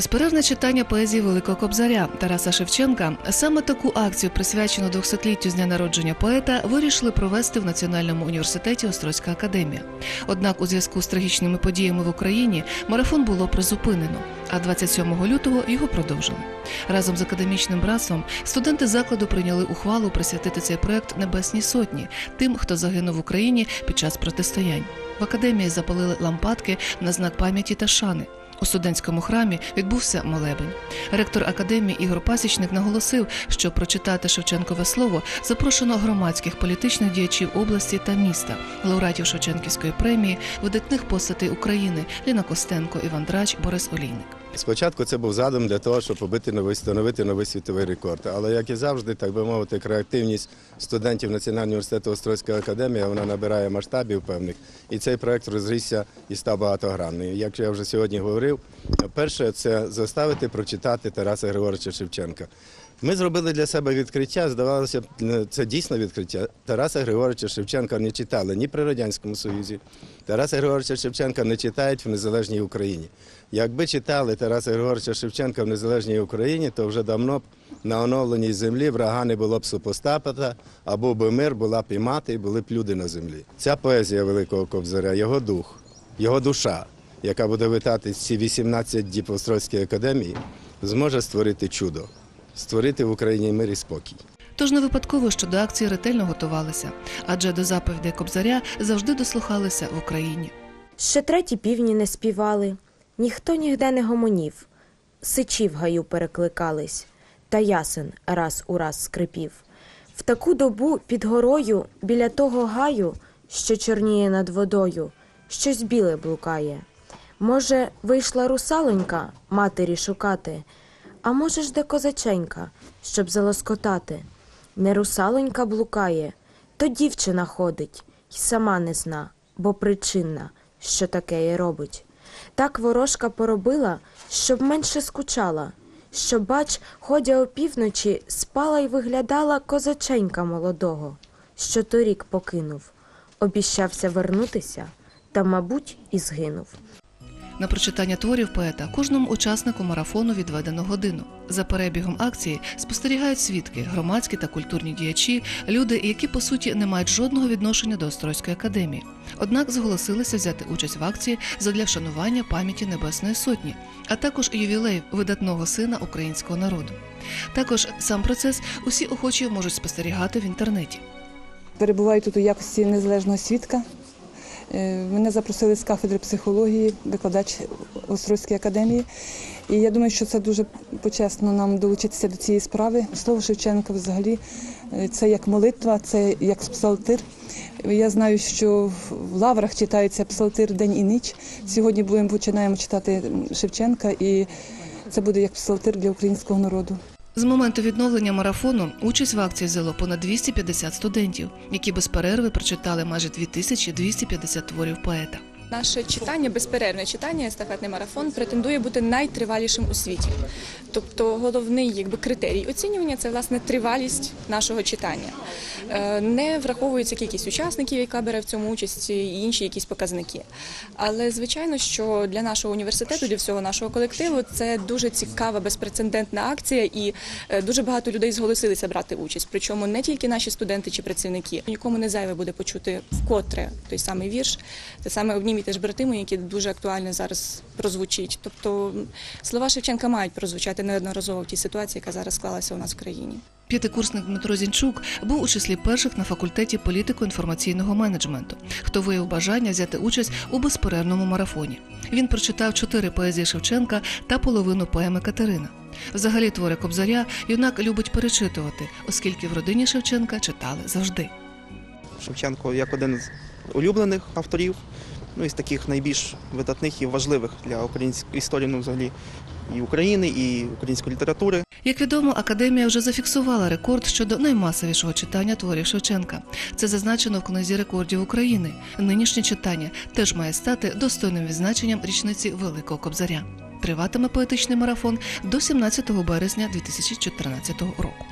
Безперервне читання поезії Великого Кобзаря Тараса Шевченка. Саме таку акцію, присвячену 200-літтю з дня народження поета, вирішили провести в Національному університеті Острозька академія. Однак, у зв'язку з трагічними подіями в Україні марафон було призупинено, а 27 лютого його продовжили. Разом з академічним братством студенти закладу прийняли ухвалу присвятити цей проект Небесній сотні тим, хто загинув в Україні під час протистоянь. В академії запалили лампадки на знак пам'яті та шани. У студентському храмі відбувся молебень. Ректор академії Ігор Пасічник наголосив, що прочитати Шевченкове слово запрошено громадських політичних діячів області та міста, лауреатів Шевченківської премії, видатних постатей України Ліна Костенко, Іван Драч, Борис Олійник. Спочатку це був задум для того, щоб побити новий, встановити новий світовий рекорд. Але як і завжди, так би мовити, креативність студентів Національного університету Острозької академії вона набирає масштабів певних, і цей проект розрісся і став багатогранний. Як я вже сьогодні говорив, перше це заставити прочитати Тараса Григоровича Шевченка. Ми зробили для себе відкриття. Здавалося б, це дійсно відкриття. Тараса Григоровича Шевченка не читали ні при радянському союзі. Тараса Григоровича Шевченка не читають в незалежній Україні. Якби читали Тараса Григоровича Шевченка в незалежній Україні, то вже давно б на оновленій землі врага не було б супостапата, або би мир була б і мати, і були б люди на землі. Ця поезія Великого Кобзаря, його дух, його душа, яка буде витати ці 18 діб академії, зможе створити чудо, створити в Україні мир і спокій. Тож не випадково, що до акції ретельно готувалися, адже до заповідей Кобзаря завжди дослухалися в Україні. Ще треті півні не співали, ніхто нігде не гомонів, сичі в гаю перекликались, та ясен раз у раз скрипів. В таку добу під горою, біля того гаю, що чорніє над водою, щось біле блукає. Може, вийшла русалонька матері шукати, а може ж де козаченька, щоб залоскотати. Не русалонька блукає, то дівчина ходить, й сама не зна, бо причинна, що таке їй робить. Так ворожка поробила, щоб менше скучала, що, бач, ходя опівночі, спала й виглядала козаченька молодого, що торік покинув, обіщався вернутися, та, мабуть, і згинув. На прочитання творів поета кожному учаснику марафону відведено годину. За перебігом акції спостерігають свідки, громадські та культурні діячі, люди, які по суті не мають жодного відношення до Острозької академії. Однак зголосилися взяти участь в акції задля вшанування пам'яті Небесної Сотні, а також ювілей видатного сина українського народу. Також сам процес усі охочі можуть спостерігати в інтернеті. Перебуваю тут у якості незалежного свідка. Е, Мене запросили з кафедри психології, викладач Острозької академії. І я думаю, що це дуже почесно нам долучитися до цієї справи. Слово Шевченка взагалі е, це як молитва, це як псалтир. Я знаю, що в лаврах читається псалтир день і ніч. Сьогодні будемо починаємо читати Шевченка, і це буде як псалтир для українського народу. З моменту відновлення марафону участь в акції взяло понад 250 студентів, які без перерви прочитали майже 2250 творів поета. Наше читання, безперервне читання, естафетний марафон претендує бути найтривалішим у світі. Тобто головний якби, критерій оцінювання це власне тривалість нашого читання. Е, Не враховується кількість учасників, яка бере в цьому участь, і інші якісь показники. Але звичайно, що для нашого університету, для всього нашого колективу, це дуже цікава, безпрецедентна акція, і е, дуже багато людей зголосилися брати участь. Причому не тільки наші студенти чи працівники. Нікому не зайве буде почути вкотре той самий вірш, те саме обніміте ж брати мої, які дуже актуально зараз прозвучить. Тобто слова Шевченка мають прозвучати неодноразово в тій ситуації, яка зараз склалася у нас в країні. П'ятикурсник Дмитро Зінчук був у числі перших на факультеті політико-інформаційного менеджменту, хто виявив бажання взяти участь у безперервному марафоні. Він прочитав чотири поезії Шевченка та половину поеми Катерина. Взагалі твори Кобзаря юнак любить перечитувати, оскільки в родині Шевченка читали завжди. Шевченко як один з улюблених авторів, ну і з таких найбільш видатних і важливих для української історії, ну взагалі і України, і української літератури. Як відомо, академія вже зафіксувала рекорд щодо наймасовішого читання творів Шевченка. Це зазначено в книзі рекордів України. Нинішнє читання теж має стати достойним відзначенням річниці Великого Кобзаря. Триватиме поетичний марафон до 17 березня 2014 року.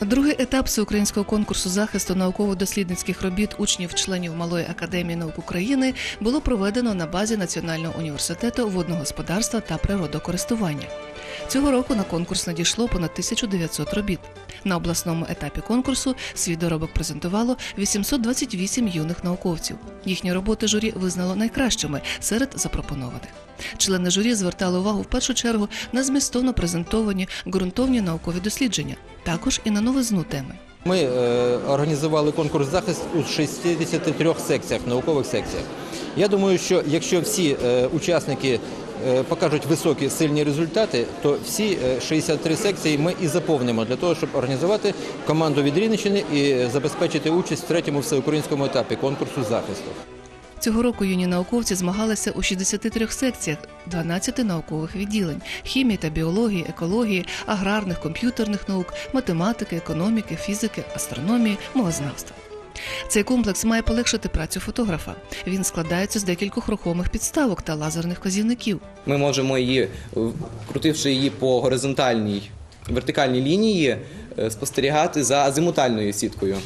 Другий етап всеукраїнського конкурсу захисту науково-дослідницьких робіт учнів-членів Малої академії наук України було проведено на базі Національного університету водного господарства та природокористування. Цього року на конкурс надійшло понад 1900 робіт. На обласному етапі конкурсу свій доробок презентувало 828 юних науковців. Їхні роботи журі визнало найкращими серед запропонованих. Члени журі звертали увагу в першу чергу на змістовно презентовані ґрунтовні наукові дослідження, також і на новизну теми. Ми е, організували конкурс захист у 63 секціях, наукових секціях. Я думаю, що якщо всі е, учасники покажуть високі сильні результати, то всі е, 63 секції ми і заповнимо для того, щоб організувати команду від Рівненщини і забезпечити участь в третьому всеукраїнському етапі конкурсу захисту. Цього року юні науковці змагалися у 63 секціях, 12 наукових відділень хімії та біології, екології, аграрних, комп'ютерних наук, математики, економіки, фізики, астрономії, мовознавства. Цей комплекс має полегшити працю фотографа. Він складається з декількох рухомих підставок та лазерних вказівників. Ми можемо її, е, крутивши її по горизонтальній вертикальній лінії, е, спостерігати за азимутальною сіткою.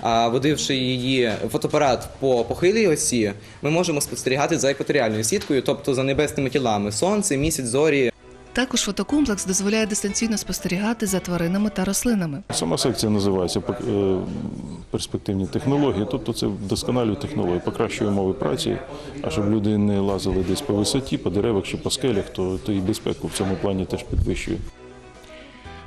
А водивши її фотоапарат по похилій осі, ми можемо спостерігати за екваторіальною сіткою, тобто за небесними тілами сонце, місяць, зорі. Також фотокомплекс дозволяє дистанційно спостерігати за тваринами та рослинами. Сама секція називається е, перспективні технології, тобто це вдосконалює технології, покращує умови праці, а щоб люди не лазили десь по висоті, по деревах чи по скелях, то, то і безпеку в цьому плані теж підвищує.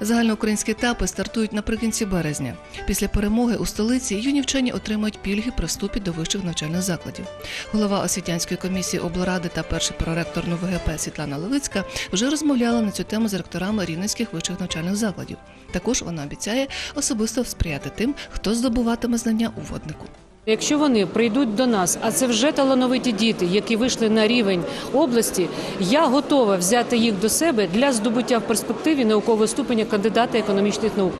Загальноукраїнські етапи стартують наприкінці березня. Після перемоги у столиці юні вчені отримають пільги при вступі до вищих навчальних закладів. Голова освітянської комісії облради та перший проректор НУВГП Світлана Левицька вже розмовляла на цю тему з ректорами рівненських вищих навчальних закладів. Також вона обіцяє особисто сприяти тим, хто здобуватиме знання у воднику. Якщо вони прийдуть до нас, а це вже талановиті діти, які вийшли на рівень області, я готова взяти їх до себе для здобуття в перспективі наукового ступеня кандидата економічних наук.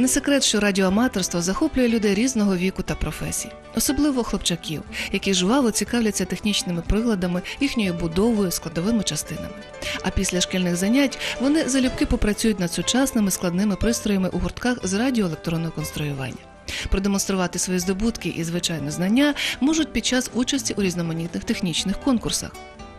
Не секрет, що радіоаматорство захоплює людей різного віку та професій, особливо хлопчаків, які жваво цікавляться технічними приладами, їхньою будовою, складовими частинами. А після шкільних занять вони залюбки попрацюють над сучасними складними пристроями у гуртках з радіоелектронного конструювання. Продемонструвати свої здобутки і звичайно знання можуть під час участі у різноманітних технічних конкурсах.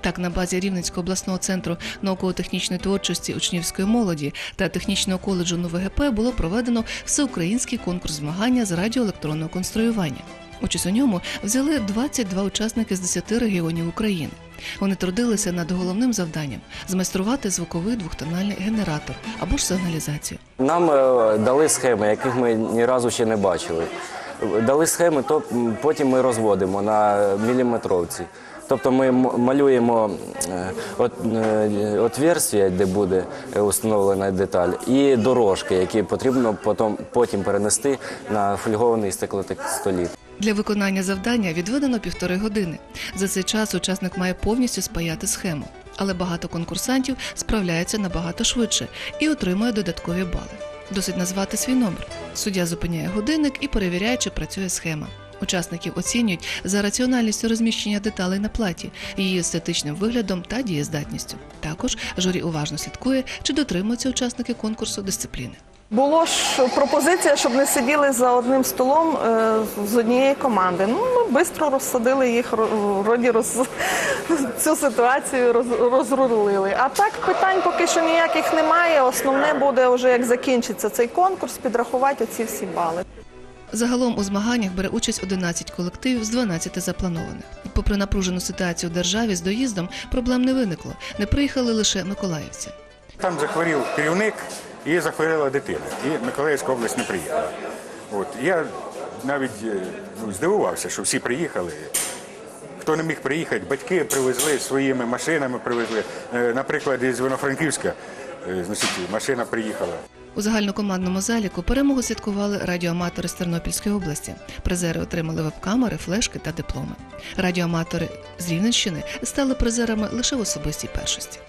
Так, на базі Рівненського обласного центру науково-технічної творчості учнівської молоді та технічного коледжу НУВГП було проведено всеукраїнський конкурс змагання з радіоелектронного конструювання. Участь у ньому взяли 22 учасники з 10 регіонів України. Вони трудилися над головним завданням змайструвати звуковий двохтональний генератор або ж сигналізацію. Нам е, дали схеми, яких ми ні разу ще не бачили. Дали схеми, то потім ми розводимо на міліметровці. Тобто ми малюємо е, от, е, де буде е, встановлена деталь, і дорожки, які потрібно потім, потім перенести на фольгований стеклотекстоліт. Для виконання завдання відведено півтори години. За цей час учасник має повністю спаяти схему. Але багато конкурсантів справляються набагато швидше і отримує додаткові бали. Досить назвати свій номер. Суддя зупиняє годинник і перевіряє, чи працює схема. Учасників оцінюють за раціональністю розміщення деталей на платі, її естетичним виглядом та дієздатністю. Також журі уважно слідкує, чи дотримуються учасники конкурсу дисципліни. Було ж пропозиція, щоб не сиділи за одним столом е, з однієї команди. Ну, ми швидко розсадили їх, вроді роз, цю ситуацію роз, розрулили. А так питань поки що ніяких немає. Основне буде вже як закінчиться цей конкурс, підрахувати оці всі бали. Загалом у змаганнях бере участь 11 колективів з 12 запланованих. Попри напружену ситуацію в державі з доїздом, проблем не виникло. Не приїхали лише миколаївці. Там захворів керівник і захворіла дитина. І Миколаївська область не приїхала. От я навіть е, ну, здивувався, що всі приїхали. Хто не міг приїхати, батьки привезли своїми машинами, привезли. Е, Наприклад, із Івано-Франківська е, значить, машина приїхала. У загальнокомандному заліку перемогу святкували радіоаматори з Тернопільської області. Призери отримали веб-камери, флешки та дипломи. Радіоаматори з Рівненщини стали призерами лише в особистій першості.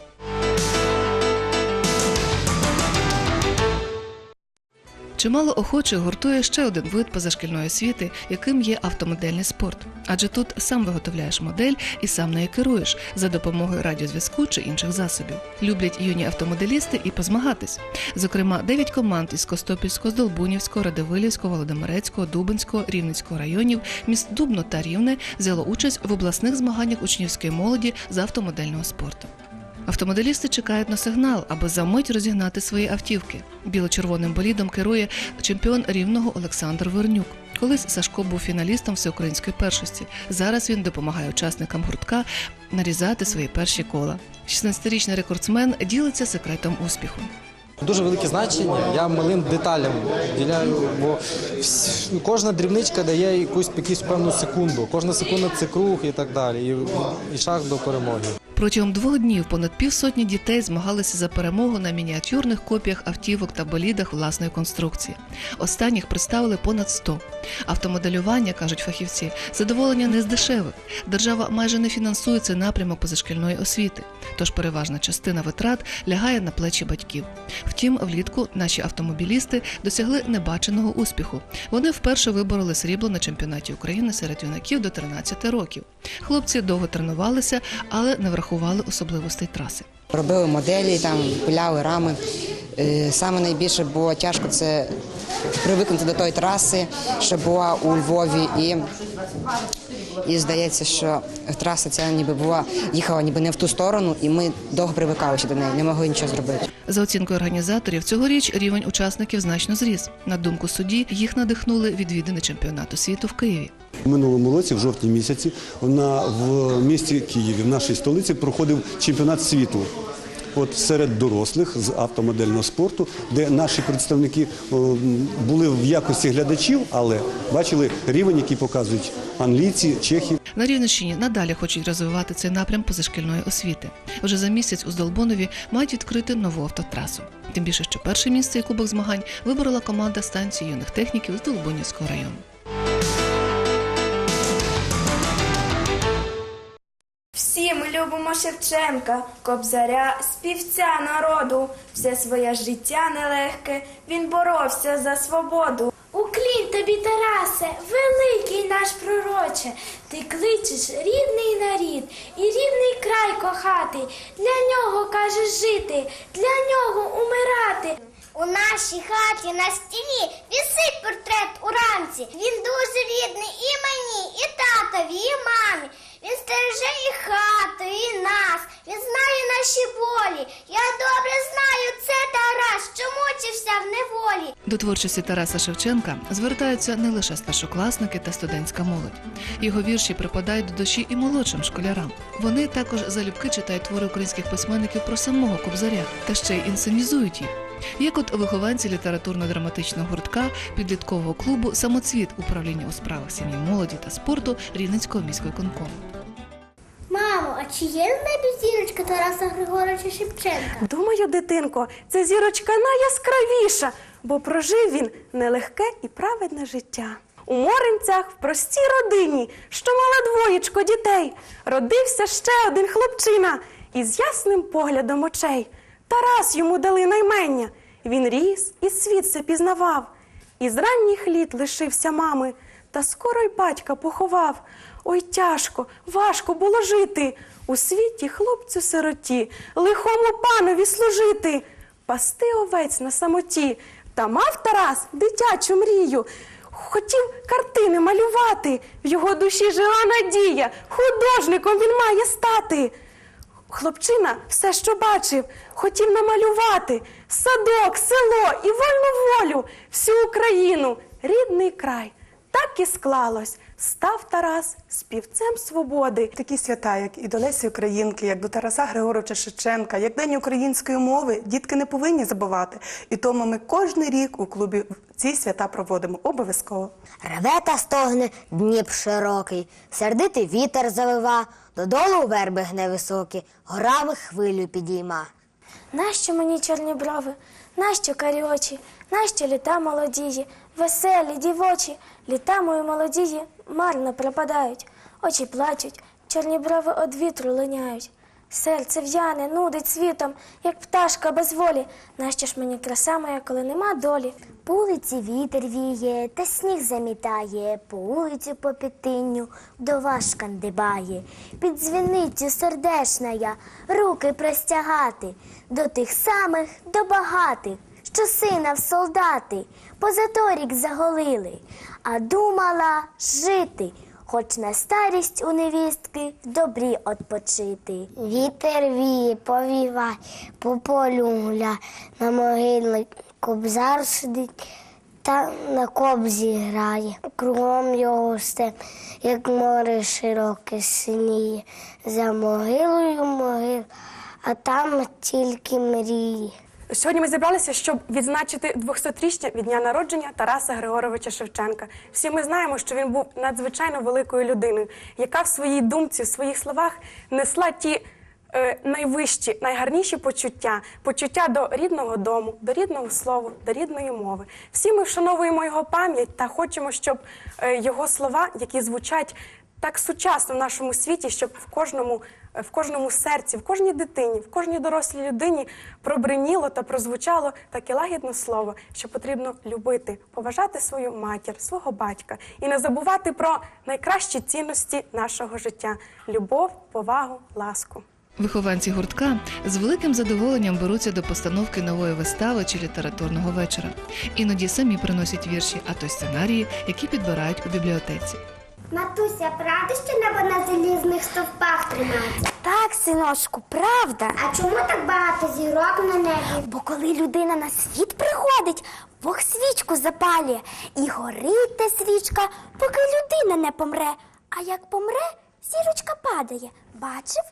Чимало охочих гуртує ще один вид позашкільної освіти, яким є автомодельний спорт. Адже тут сам виготовляєш модель і сам нею керуєш за допомогою радіозв'язку чи інших засобів. Люблять юні автомоделісти і позмагатись. Зокрема, дев'ять команд із Костопільського, Здолбунівського, Радивилівського, Володимирецького, Дубинського, Рівненського районів, міст Дубно та Рівне взяло участь в обласних змаганнях учнівської молоді з автомодельного спорту. Автомоделісти чекають на сигнал, аби за мить розігнати свої автівки. Біло-червоним болідом керує чемпіон рівного Олександр Вернюк. Колись Сашко був фіналістом всеукраїнської першості. Зараз він допомагає учасникам гуртка нарізати свої перші кола. 16-річний рекордсмен ділиться секретом успіху. Дуже велике значення. Я малим деталям діляю, бо кожна дрібничка дає якусь якусь певну секунду. Кожна секунда це круг і так далі. І, і шаг до перемоги. Протягом двох днів понад півсотні дітей змагалися за перемогу на мініатюрних копіях автівок та болідах власної конструкції. Останніх представили понад 100. Автомоделювання, кажуть фахівці, задоволення не з дешевих. Держава майже не фінансує цей напрямок позашкільної освіти, тож переважна частина витрат лягає на плечі батьків. Втім, влітку наші автомобілісти досягли небаченого успіху. Вони вперше вибороли срібло на чемпіонаті України серед юнаків до 13 років. Хлопці довго тренувалися, але не врахували особливостей траси. Робили моделі, там пиляли рами. Е, Саме найбільше було тяжко це привикнути до тої траси, що була у Львові, і, і здається, що траса ця ніби була їхала ніби не в ту сторону, і ми довго привикалися до неї, не могли нічого зробити. За оцінкою організаторів, цьогоріч рівень учасників значно зріс. На думку судді, їх надихнули відвідини чемпіонату світу в Києві. У минулому році, в жовтні місяці, на, в місті Києві, в нашій столиці, проходив чемпіонат світу. От серед дорослих з автомодельного спорту, де наші представники були в якості глядачів, але бачили рівень, який показують англійці, чехи. На Рівненщині надалі хочуть розвивати цей напрям позашкільної освіти. Вже за місяць у Здолбунові мають відкрити нову автотрасу. Тим більше, що перше місце і кубок змагань виборола команда станції юних техніків з Долбунівського району. Любимо Шевченка, кобзаря, співця народу. Все своє життя нелегке, він боровся за свободу. Уклін тобі, Тарасе, великий наш пророче, ти кличеш рідний нарід і рідний край кохати. Для нього кажеш жити, для нього умирати. У нашій хаті на стіні вісить портрет у рамці. Він дуже рідний і мені, і татові, і мамі. Він стереже і хату, і нас. Він знає наші болі. Я добре знаю це Тарас, що мучився в неволі. До творчості Тараса Шевченка звертаються не лише старшокласники та студентська молодь. Його вірші припадають до душі і молодшим школярам. Вони також залюбки читають твори українських письменників про самого Кобзаря та ще й інсценізують їх. Як от вихованці літературно-драматичного гуртка підліткового клубу Самоцвіт управління у справах сім'ї, молоді та спорту Рівненського міськвиконкому. Мамо, а чи є в небі зірочка Тараса Григоровича Шевченка? Думаю, дитинко, ця зірочка найяскравіша, бо прожив він нелегке і праведне життя. У Моринцях в простій родині, що мала двоєчко дітей, родився ще один хлопчина із ясним поглядом очей. Тарас йому дали наймення. Він ріс і світ се пізнавав. Із ранніх літ лишився мами, та скоро й батька поховав. Ой, тяжко, важко було жити у світі хлопцю сироті, лихому панові служити, пасти овець на самоті. Та мав Тарас дитячу мрію. Хотів картини малювати, в його душі жила надія, художником він має стати. Хлопчина все, що бачив, хотів намалювати садок, село і вольну волю, всю Україну, рідний край. Так і склалось. Став Тарас співцем свободи. Такі свята, як і до Лесі Українки, як до Тараса Григоровича Шевченка, як День української мови, дітки не повинні забувати. І тому ми кожен рік у клубі ці свята проводимо обов'язково. Реве та стогне Дніп широкий, сердитий вітер завива, додолу верби гне високі, горами хвилю підійма. Нащо мені чорні брови, нащо карі очі, нащо літа молодії, веселі, дівочі, літа мої молодії марно пропадають, очі плачуть, чорні брови од вітру линяють. Серце в'яне, нудить світом, як пташка без волі. Нащо ж мені краса моя, коли нема долі? По вулиці вітер віє, та сніг замітає, по вулицю по підтинню до шкандибає. Під дзвіницю сердешна я, руки простягати до тих самих, до багатих, що сина в солдати позаторік заголили, а думала жити. Хоч на старість у невістки добрі отпочити. Вітер віє, повівай, по полю гуля, на могилі кобзар сидить та на кобзі грає. Кругом його степ, як море широке синіє. За могилою могил, а там тільки мрії. Сьогодні ми зібралися, щоб відзначити 200-річчя від дня народження Тараса Григоровича Шевченка. Всі ми знаємо, що він був надзвичайно великою людиною, яка в своїй думці, в своїх словах несла ті е, найвищі, найгарніші почуття, почуття до рідного дому, до рідного слова, до рідної мови. Всі ми вшановуємо його пам'ять та хочемо, щоб е, його слова, які звучать так сучасно в нашому світі, щоб в кожному, в кожному серці, в кожній дитині, в кожній дорослій людині пробриніло та прозвучало таке лагідне слово, що потрібно любити, поважати свою матір, свого батька і не забувати про найкращі цінності нашого життя любов, повагу, ласку. Вихованці гуртка з великим задоволенням беруться до постановки нової вистави чи літературного вечора. Іноді самі приносять вірші, а то сценарії, які підбирають у бібліотеці. Матуся, правда, що небо на залізних стовпах тримається? Так, синочку, правда. А чому так багато зірок на небі? Бо коли людина на світ приходить, Бог свічку запалює. І горить та свічка, поки людина не помре. А як помре, зірочка падає. Бачив?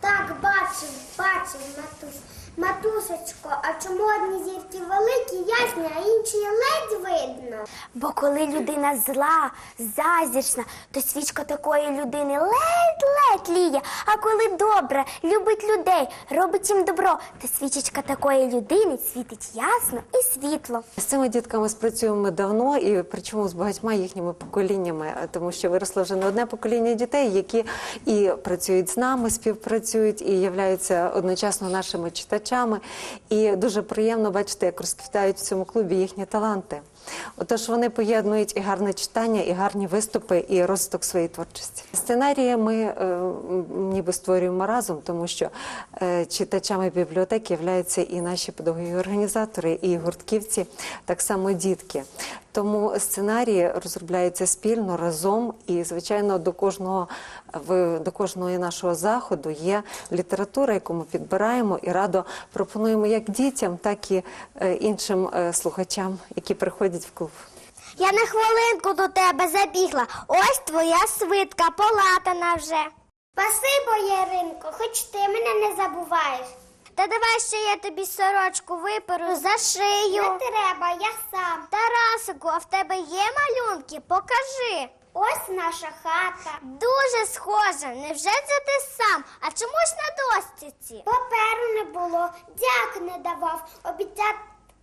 Так, бачив, бачив, матусь. Матусечко, а чому одні зірки великі, ясні, а інші ледь видно? Бо коли людина зла, зазірна, то свічка такої людини ледь-ледь ліє. А коли добре, любить людей, робить їм добро, то свічечка такої людини світить ясно і світло. З цими дітками спрацюємо давно і причому з багатьма їхніми поколіннями, тому що виросло вже не одне покоління дітей, які і працюють з нами, співпрацюють і являються одночасно нашими читачами. І дуже приємно бачити, як розквітають в цьому клубі їхні таланти. Отож, вони поєднують і гарне читання, і гарні виступи, і розвиток своєї творчості. Сценарії ми е, ніби створюємо разом, тому що е, читачами бібліотеки являються і наші педагоги організатори, і гуртківці, так само дітки. Тому сценарії розробляються спільно разом, і звичайно до кожного до кожного нашого заходу є література, яку ми підбираємо і радо пропонуємо як дітям, так і е, іншим е, слухачам, які приходять в клуб. Я на хвилинку до тебе забігла. Ось твоя свитка, полатана вже. Спасибо, Яринко, хоч ти мене не забуваєш. Та давай ще я тобі сорочку виперу за шию. Не треба, я сам. Тарасику, а в тебе є малюнки? Покажи. Ось наша хата. Дуже схожа. Невже це ти сам? А чомусь на достіці? Паперу не було, дяк не давав. Обіцяв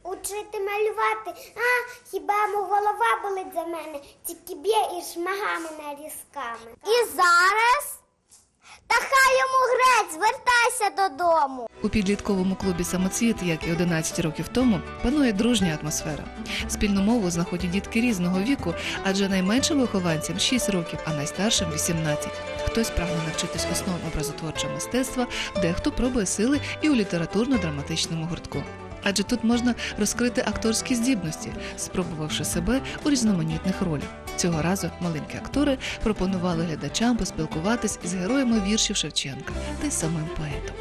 учити малювати. А хіба йому голова болить за мене? Тільки б'є і шмагами нарізками. І зараз? Та хай йому грець, вертайся додому. У підлітковому клубі самоцвіт, як і 11 років тому, панує дружня атмосфера. Спільну мову знаходять дітки різного віку, адже найменшим вихованцям 6 років, а найстаршим 18. Хтось прагне навчитись основам образотворчого мистецтва, дехто пробує сили і у літературно-драматичному гуртку. Адже тут можна розкрити акторські здібності, спробувавши себе у різноманітних ролях. Цього разу маленькі актори пропонували глядачам поспілкуватись з героями віршів Шевченка та й самим поетом.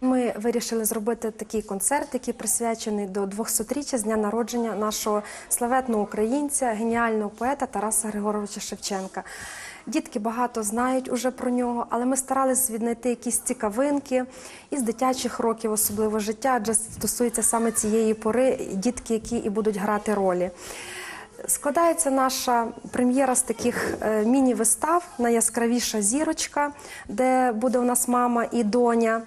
Ми вирішили зробити такий концерт, який присвячений до 200-річчя з дня народження нашого славетного українця, геніального поета Тараса Григоровича Шевченка. Дітки багато знають уже про нього, але ми старалися віднайти якісь цікавинки із дитячих років, особливо життя, адже стосується саме цієї пори дітки, які і будуть грати ролі. Складається наша прем'єра з таких е, міні-вистав Найяскравіша зірочка, де буде у нас мама і доня.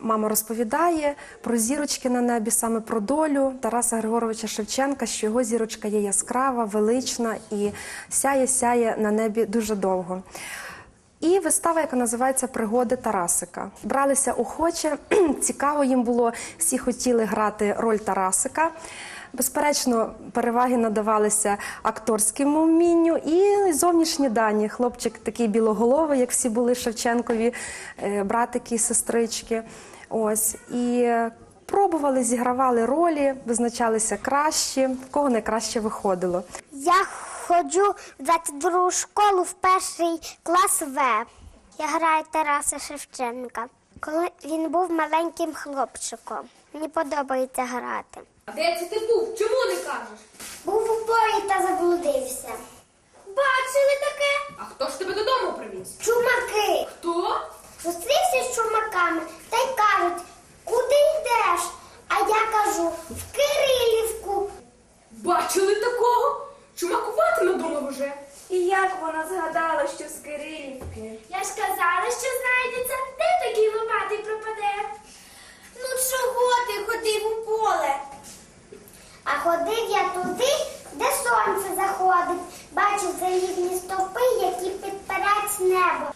Мама розповідає про зірочки на небі, саме про долю Тараса Григоровича Шевченка, що його зірочка є яскрава, велична і сяє сяє на небі дуже довго. І вистава, яка називається Пригоди Тарасика. Бралися охоче, цікаво їм було, всі хотіли грати роль Тарасика. Безперечно, переваги надавалися акторському вмінню і зовнішні дані. Хлопчик такий білоголовий, як всі були Шевченкові, е, братики і сестрички. Ось і пробували, зігравали ролі, визначалися кращі, в кого найкраще виходило. Я ходжу в 22 школу в перший клас В. Я граю Тараса Шевченка. Коли він був маленьким хлопчиком. Мені подобається грати. А де це ти був? Чому не кажеш? Був у полі та заблудився. Бачили таке? А хто ж тебе додому привіз? Чумаки. Хто? Зустрівся з чумаками та й кажуть, куди йдеш? А я кажу в Кирилівку. Бачили такого? Чумакувати надумав уже. І як вона згадала, що з Кирилівки? Я ж казала, що з snap